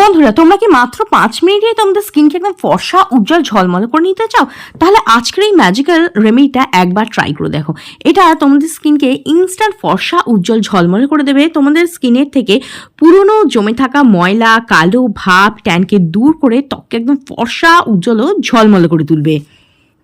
বন্ধুরা, তোমরা কি মাত্র পাঁচ মিনিটে তোমাদের স্কিনকে একদম ফর্সা, উজ্জ্বল, ঝলমল করে নিতে চাও? তাহলে আজকের এই ম্যাজিক্যাল রেমেডিটা একবার ট্রাই করে দেখো। এটা তোমাদের স্কিনকে ইনস্ট্যান্ট ফর্সা, উজ্জ্বল, ঝলমল করে দেবে। তোমাদের স্কিনের থেকে পুরনো জমে থাকা ময়লা, কালো ভাব ট্যানকে দূর করে ত্বককে একদম ফর্সা, উজ্জ্বল ও ঝলমল করে তুলবে।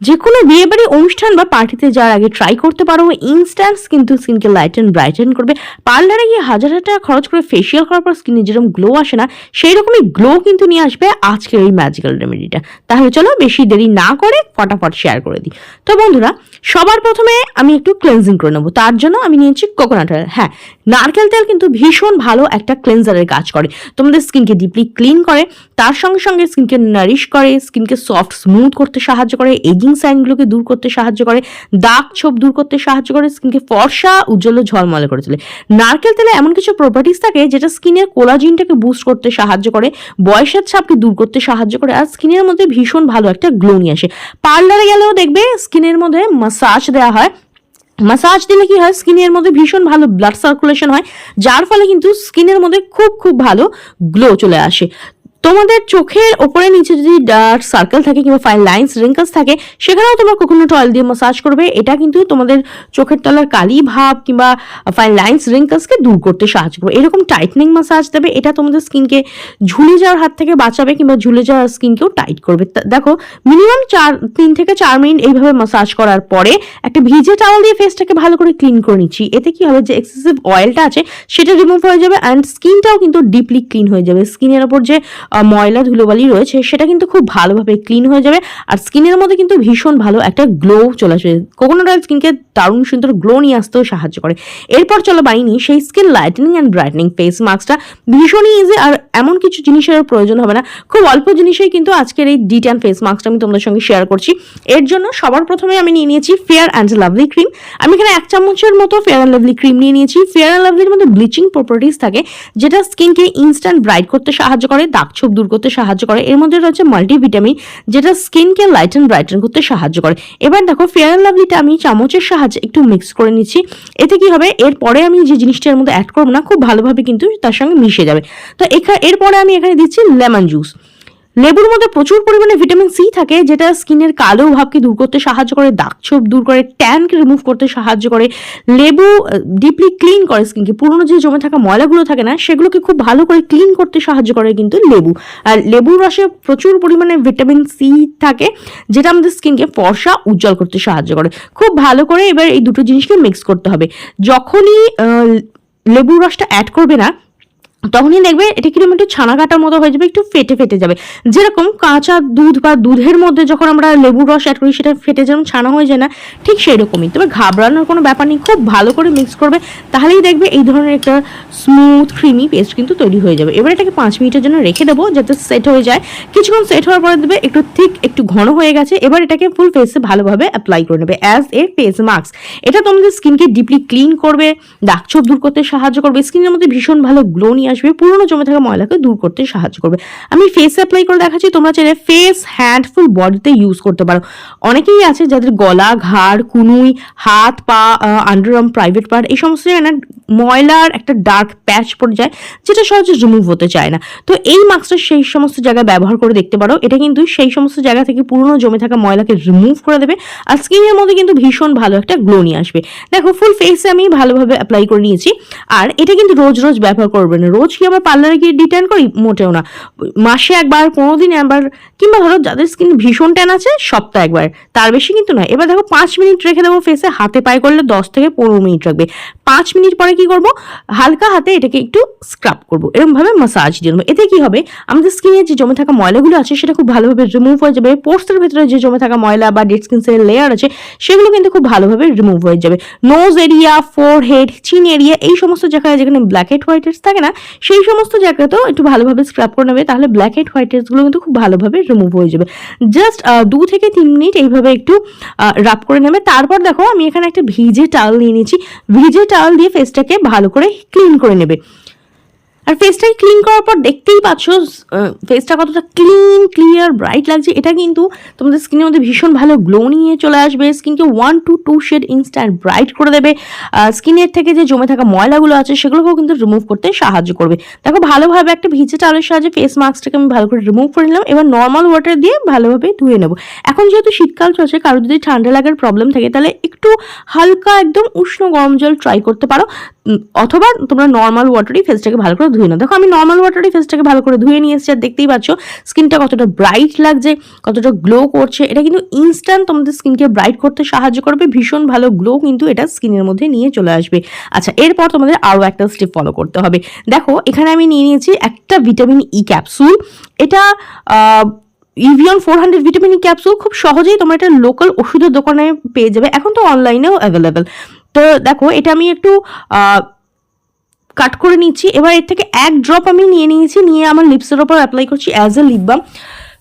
যে কোনো বিয়েবাড়ি অনুষ্ঠান বা পার্টিতে যাওয়ার আগে ট্রাই করতে পারো। ইনস্ট্যান্ট কিন্তু স্কিনকে লাইটেন ব্রাইটেন করবে। পার্লারে গিয়ে হাজার হাজার টাকা খরচ করে ফেসিয়াল করার পর স্কিনে যেরকম গ্লো আসে না সেই রকমই গ্লো কিন্তু নিয়ে আসবে আজকের এই ম্যাজিক্যাল রেমেডিটা তাহলে চলো বেশি দেরি না করে ফটাফট শেয়ার করে দিই। তো বন্ধুরা, সবার প্রথমে আমি একটু ক্লেনজিং করে নেব। তার জন্য আমি নিয়েছি কোকোনাট অয়েল হ্যাঁ নারকেল তেল কিন্তু ভীষণ ভালো একটা ক্লেনজারের কাজ করে। তোমাদের স্কিনকে ডিপলি ক্লিন করে, তার সঙ্গে সঙ্গে স্কিনকে নারিশ করে স্কিনকে সফট স্মুথ করতে সাহায্য করে এজিং সাইনগুলোকে দূর করতে সাহায্য করে, দাগ ছোপ দূর করতে সাহায্য করে, স্কিনকে ফর্সা, উজ্জ্বল ঝলমলে করে তোলে। নারকেল তেলে এমন কিছু প্রপার্টিস থাকে যেটা স্কিনের কোলাজিনটাকে বুস্ট করতে সাহায্য করে, বয়সের ছাপকে দূর করতে সাহায্য করে, আর স্কিনের মধ্যে ভীষণ ভালো একটা গ্লো নিয়ে আসে। পার্লারে গেলেও দেখবে স্কিনের মধ্যে মাসাজ দেওয়া হয়। মাসাজ দিলে কি হয়? স্কিনের মধ্যে ভীষণ ভালো ব্লাড সার্কুলেশন হয়, যার ফলে কিন্তু স্কিনের মধ্যে খুব খুব ভালো গ্লো চলে আসে। তোমাদের চোখের ওপরে নিচে যদি ডার্ক সার্কেল থাকে কিংবা ফাইন লাইন্স রিঙ্কলস থাকে, সেখানেও তোমরা কোকোনাট অয়েল দিয়ে মাসাজ করবে। এটা কিন্তু তোমাদের চোখের তলার কালি ভাব কিংবা ফাইন লাইন্স রিঙ্কলসকে দূর করতে সাহায্য করবে। এরকম টাইটনিং মাসাজ দেবে, এটা তোমাদের স্কিনকে ঝুলে যাওয়ার হাত থেকে বাঁচাবে কিংবা ঝুলে যাওয়ার স্কিনকেও টাইট করবে। দেখো মিনিমাম চার, তিন থেকে চার মিনিট এইভাবে মাসাজ করার পরে একটা ভিজে টাওয়াল দিয়ে ফেসটাকে ভালো করে ক্লিন করে নিচ্ছি। এতে কি হবে? যে এক্সেসিভ অয়েলটা আছে, সেটা রিমুভ হয়ে যাবে অ্যান্ড স্কিনটাও কিন্তু ডিপলি ক্লিন হয়ে যাবে। স্কিনের ওপর যে ময়লা ধুলোবালি রয়েছে, সেটা কিন্তু খুব ভালোভাবে ক্লিন হয়ে যাবে। আর স্কিনের মধ্যে কিন্তু ভীষণ ভালো একটা গ্লো চলে আসবে। কোকোনাট অয়েল স্কিনকে দারুণ সুন্দর গ্লো নিয়ে আসতেও সাহায্য করে। এরপর চলো নিই সেই skin lightening and brightening face মাস্কটা ভীষণই ইজি আর এমন কিছু জিনিসের প্রয়োজন হবে না। খুব অল্প জিনিসেই কিন্তু আজকের এই ডি ট্যান ফেস মাস্কটা আমি তোমাদের সঙ্গে শেয়ার করছি। এর জন্য সবার প্রথমে আমি নিয়ে নিয়েছি ফেয়ার অ্যান্ড লাভলি ক্রিম আমি এখানে এক চামচের মতো ফেয়ার অ্যান্ড লাভলি ক্রিম নিয়ে নিয়েছি। ফেয়ার অ্যান্ড লাভলির মধ্যে ব্লিচিং প্রপার্টিস থাকে, যেটা স্কিনকে ইনস্ট্যান্ট ব্রাইট করতে সাহায্য করে, দাগ ছোপ দূর করতে সাহায্য করে। এর মধ্যে রয়েছে মাল্টিভিটামিন যেটা স্কিনকে লাইটেন ব্রাইটেন করতে সাহায্য করে। এবার দেখো ফেয়ার অ্যান্ড লাভলিটা আমি চামচের সাহায্যে একটু মিক্স করে নিচ্ছি। এতে কি হবে? এরপরে আমি যে জিনিসটা এর মধ্যে অ্যাড করব না, খুব ভালোভাবে কিন্তু তার সঙ্গে মিশে যাবে। তো এখানে এরপরে আমি এখানে দিচ্ছি লেমন জুস লেবুর মধ্যে প্রচুর পরিমাণে ভিটামিন সি থাকে, যেটা স্কিনের কালো ভাবকে দূর করতে সাহায্য করে, দাগ ছোপ দূর করে, ট্যানকে রিমুভ করতে সাহায্য করে। লেবু ডিপলি ক্লিন করে স্কিনকে পুরনো যে জমে থাকা ময়লাগুলো থাকে না, সেগুলোকে খুব ভালো করে ক্লিন করতে সাহায্য করে কিন্তু লেবু। আর লেবুর রসে প্রচুর পরিমাণে ভিটামিন সি থাকে, যেটা আমাদের স্কিনকে ফর্সা, উজ্জ্বল করতে সাহায্য করে। খুব ভালো করে এবার এই দুটো জিনিসকে মিক্স করতে হবে। যখনই লেবুর রসটা অ্যাড করবে না তখনই দেখবে এটা কীরকম একটু ছানা কাটার মতো হয়ে যাবে, একটু ফেটে ফেটে যাবে। যেরকম কাঁচা দুধ বা দুধের মধ্যে যখন আমরা লেবুর রস অ্যাড করি, সেটা ফেটে যেমন ছানা হয়ে যায় না, ঠিক সেই রকমই তবে ঘাবড়ানোর কোনো ব্যাপার নেই, খুব ভালো করে মিক্স করবে, তাহলেই দেখবে এই ধরনের একটা স্মুথ ক্রিমি পেস্ট কিন্তু তৈরি হয়ে যাবে। এবার এটাকে পাঁচ মিনিটের জন্য রেখে দেবো, যাতে সেট হয়ে যায়। কিছুক্ষণ সেট হওয়ার পরে দেবে একটু থিক একটু ঘন হয়ে গেছে। এবার এটাকে ফুল ফেসে ভালোভাবে অ্যাপ্লাই করে নেবে অ্যাজ এ ফেস মাস্ক এটা তোমাদের স্কিনকে ডিপলি ক্লিন করবে, দাগ দূর করতে সাহায্য করবে। স্কিনের মধ্যে ভীষণ ভালো গ্লো নিয়ে আসবে, পুরনো জমে থাকা ময়লাকে দূর করতে সাহায্য করবে। আমি ফেস অ্যাপ্লাই করে দেখাচ্ছি, তোমরা চাইলে ফেস হ্যান্ড ফুল বডিতে ইউজ করতে পারো। অনেকেই আছে যাদের গলা, ঘাড়, কুনুই, হাত, পা আন্ডারআর্ম প্রাইভেট পার্ট এই সমস্ত জায়গায় না ময়লার একটা ডার্ক প্যাচ পড়ে যায়, যেটা সহজে রিমুভ হতে চায় না। তো এই মাস্কটা সেই সমস্ত জায়গায় ব্যবহার করে দেখতে পারো। এটা কিন্তু সেই সমস্ত জায়গা থেকে পুরনো জমে থাকা ময়লাকে রিমুভ করে দেবে। আর স্কিনের মধ্যে কিন্তু ভীষণ ভালো একটা গ্লো নিয়ে আসবে। দেখো ফুল ফেসে আমি ভালোভাবে অ্যাপ্লাই করে নিয়েছি। আর এটা কিন্তু রোজ রোজ ব্যবহার করবে না। রোজ কি আমরা পার্লারে গিয়ে ডিটেন করি? মোটেও না। মাসে একবার, পনেরো দিন একবার, কিংবা ধরো যাদের স্কিন ভীষণ ট্যান আছে, সপ্তাহে একবার। তার বেশি কিন্তু নয়। এবার দেখো, পাঁচ মিনিট রেখে দেবো ফেসে হাতে পায়ে করলে দশ থেকে পনেরো মিনিট রাখবে। পাঁচ মিনিট পরে কি করব? হালকা হাতে এটাকে একটু স্ক্রাব করব। এরকমভাবে মাসাজ দিয়ে দেবো। এতে কি হবে? আমাদের স্কিনে যে জমে থাকা ময়লাগুলো আছে, সেটা খুব ভালোভাবে রিমুভ হয়ে যাবে। পোস্টের ভেতরে যে জমে থাকা ময়লা বা ডেড স্কিন সেলের লেয়ার আছে, সেগুলো কিন্তু খুব ভালোভাবে রিমুভ হয়ে যাবে। Nose area forehead chin area এই সমস্ত জায়গায় যেখানে ব্ল্যাক হেড হোয়াইট হেডস থাকে না সেই সমস্ত জায়গাতেও একটু ভালোভাবে স্ক্রাব করে নেবে, তাহলে ব্ল্যাক হেড হোয়াইট হেডসগুলো কিন্তু খুব ভালোভাবে রিমুভ হয়ে যাবে। জাস্ট দু থেকে তিন মিনিট এইভাবে একটু রাব করে নেবে। তারপর দেখো আমি এখানে একটা ভিজে টাল নিয়ে নিয়েছি। ভিজে টাল দিয়ে ফেসটাকে ভালো করে ক্লিন করে নেবে। আর ফেসটাকে ক্লিন করার পর দেখতেই পাচ্ছ ফেসটা কতটা ক্লিন ক্লিয়ার ব্রাইট লাগছে। এটা কিন্তু তোমাদের স্কিনের মধ্যে ভীষণ ভালো গ্লো নিয়ে চলে আসবে। স্কিনকে one to two shade instant bright করে দেবে। স্কিনের থেকে যে জমে থাকা ময়লাগুলো আছে, সেগুলোকেও কিন্তু রিমুভ করতে সাহায্য করবে। দেখো, ভালোভাবে একটা ভিজে টালের সাহায্যে ফেস মাস্কটাকে আমি ভালো করে রিমুভ করে নিলাম। এবার নর্মাল ওয়াটার দিয়ে ভালোভাবে ধুয়ে নেব। এখন যেহেতু শীতকাল চলছে, কারও যদি ঠান্ডা লাগার প্রবলেম থাকে, তাহলে একটু হালকা একদম উষ্ণ গরম জল ট্রাই করতে পারো। অথবা তোমরা নর্মাল ওয়াটারই ফেসটাকে ভালো করে ধুয়ে নাও। দেখো, আমি নর্মাল ওয়াটারই ফেসটাকে ভালো করে ধুয়ে নিয়ে এসেছি আর দেখতেই পাচ্ছ স্কিনটা কতটা ব্রাইট লাগছে, কতটা গ্লো করছে। এটা কিন্তু ইনস্ট্যান্ট তোমাদের স্কিনকে ব্রাইট করতে সাহায্য করবে, ভীষণ ভালো গ্লো কিন্তু এটা স্কিনের মধ্যে নিয়ে চলে আসবে। আচ্ছা এরপর তোমাদের আরও একটা স্টেপ ফলো করতে হবে। দেখো, এখানে আমি নিয়ে নিয়েছি একটা ভিটামিন ই ক্যাপসুল এটা Evion four hundred vitamin E capsule খুব সহজেই তোমরা এটা লোকাল ওষুধের দোকানে পেয়ে যাবে। এখন তো অনলাইনেও অ্যাভেলেবেল তো দেখো, এটা আমি একটু কাট করে নিচ্ছি। এবার এর থেকে এক ড্রপ আমি নিয়ে নিয়েছি, নিয়ে আমার লিপসের ওপর অ্যাপ্লাই করছি অ্যাজ এ লিপ বাম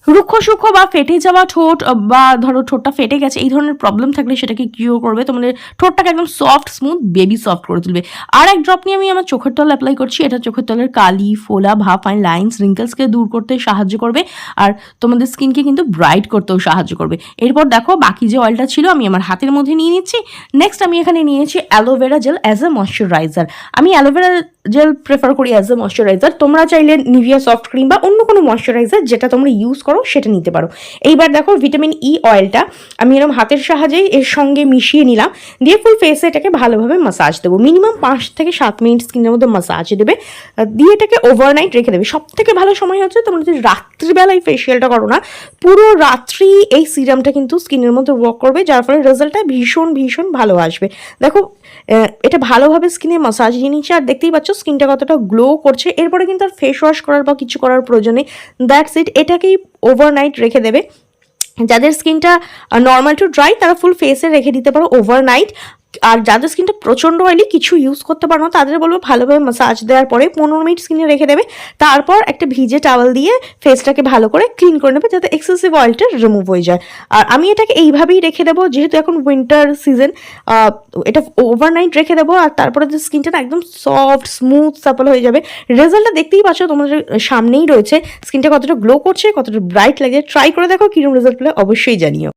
রুক্ষ সূক্ষ্ম বা ফেটে যাওয়া ঠোঁট বা ধরো ঠোঁটটা ফেটে গেছে, এই ধরনের প্রবলেম থাকলে সেটাকে কিওর করবে। তোমাদের ঠোঁটটাকে একদম সফট স্মুথ বেবি সফট করে তুলবে। আর এক ড্রপ নিয়ে আমি আমার চোখের তল অ্যাপ্লাই করছি। এটা চোখের তলের কালি, ফোলা, ভাব ফাইন লাইন্স রিঙ্কেলসকে দূর করতে সাহায্য করবে। আর তোমাদের স্কিনকে কিন্তু ব্রাইট করতেও সাহায্য করবে। এরপর দেখো বাকি যে অয়েলটা ছিল আমি আমার হাতের মধ্যে নিয়ে নিচ্ছি। নেক্সট আমি এখানে নিয়েছি aloe vera gel as a moisturiser আমি অ্যালোভেরা জেল প্রেফার করি অ্যাজ এ ময়শ্চারাইজার তোমরা চাইলে নিভিয়া সফট ক্রিম বা অন্য কোনো ময়শ্চারাইজার যেটা তোমরা ইউজ করো, সেটা নিতে পারো। এইবার দেখো ভিটামিন ই অয়েলটা আমি এরকম হাতের সাহায্যেই এর সঙ্গে মিশিয়ে নিলাম। দিয়ে ফুল ফেসে এটাকে ভালোভাবে মাসাজ দেবো। মিনিমাম পাঁচ থেকে সাত মিনিট স্কিনের মধ্যে মাসাজ দেবে। দিয়ে এটাকে ওভারনাইট রেখে দেবে। সব থেকে ভালো সময় হচ্ছে তোমরা যদি রাত্রিবেলায় ফেসিয়ালটা করো না, পুরো রাত্রি এই সিরামটা কিন্তু স্কিনের মধ্যে ওয়ার্ক করবে, যার ফলে রেজাল্টটা ভীষণ ভীষণ ভালো আসবে। দেখো এটা ভালোভাবে স্কিনে মাসাজ দিয়ে নিচ্ছে। আর দেখতেই পাচ্ছ স্কিনটা কতটা গ্লো করছে, এরপরে কিন্তু আর ফেস ওয়াশ করার বা কিছু করার প্রয়োজন নেই। দ্যাটস ইট এটাকেই ওভারনাইট রেখে দেবে। যাদের স্কিনটা নর্মাল টু ড্রাই তারা ফুল ফেসে রেখে দিতে পারো ওভারনাইট আর যাদের স্কিনটা প্রচণ্ড অয়েলি কিছু ইউজ করতে পারো না, তাদের বলব ভালোভাবে মাসাজ দেওয়ার পরে পনেরো মিনিট স্কিনে রেখে দেবে। তারপর একটা ভিজে টাওয়াল দিয়ে ফেসটাকে ভালো করে ক্লিন করে নেবে যাতে এক্সেসিভ অয়েলটা রিমুভ হয়ে যায়। আর আমি এটাকে এইভাবেই রেখে দেবো, যেহেতু এখন উইন্টার সিজন এটা ওভারনাইট রেখে দেবো আর তারপরে যে স্কিনটা না একদম সফট স্মুথ সাপল হয়ে যাবে। রেজাল্টটা দেখতেই পাচ্ছ তোমাদের সামনেই রয়েছে। স্কিনটা কতটা গ্লো করছে, কতটা ব্রাইট লাগে। ট্রাই করে দেখো কীরকম রেজাল্ট পেলে অবশ্যই জানিও।